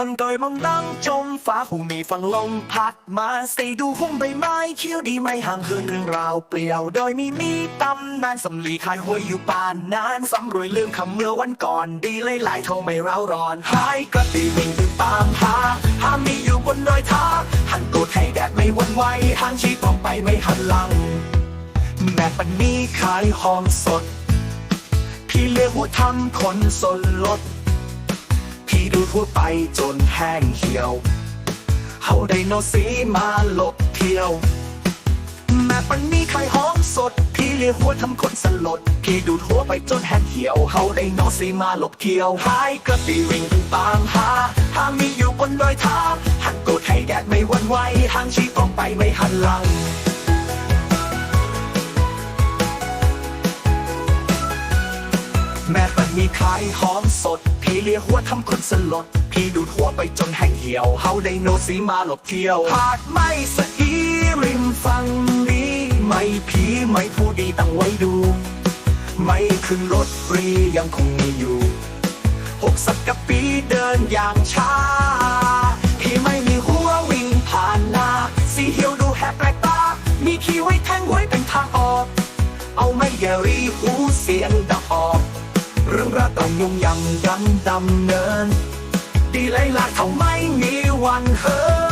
พันโดยมองดังจมฟ้าคงมีฟังลมพัดมาสตดูหุ้มใบไม้เขียวดีไม่ห่างเหินเรื่องราวเปลี่ยว โดยมีมีตำนานสำลีขายหวยอยู่ปานนานสำรวยลืมคำเมื่อวันก่อน ดีเลยหลายๆโทรไม่เร้าร้อนหายกระตีวิ่งติดตามหาหามีอยู่บนดอยทาหันตูดให้แดดไม่วันไหวหางชี้ตองไปไม่หันหลัง แม่ปันนี้ขายหอมสด พี่เลี้ยงหัวทำคนสนลด ทั่วไปจนแห้งเหี่ยว เฮาไดโนสีมาหลบเที่ยว แม่ปันนี้ขายหอมสด พี่เลี้ยหัวทำคนสลด พี่ดูทั่วไปจนแห้งเหี่ยว เฮาไดโนสีมาหลบเที่ยวหายกระตีวิ่งตามหาหามีอยู่บนดอยทาหันโกดให้แดดไม่วันไหวหางชีต้องไปไม่หันหลังแม่ มีขายหอมสด พี่เลี้ยหัวทำคนสลด พี่ดูดหัวไปจนแห้งเหี่ยว เฮาไดโนสีมาหลบเที่ยวหาดไม่สะอีริมฝั่งนี้ ไม่ผีไม่ผู้ดีตั้งไว้ดู ไม่ขึ้นรถฟรียังคงมีอยู่หกสักกะปีเดินอย่างช้า พี่ไม่มีหัววิ่งผ่านหน้าสีเหี่ยวดูแหบแปลกตา มีขี้ไว้แทงไว้เป็นทางออก เอาไม่แยรีหูเสียงดังออก ยุ่งยังยันดำเนิน ดีเลยล่ะเขาไม่มีวันเฮิ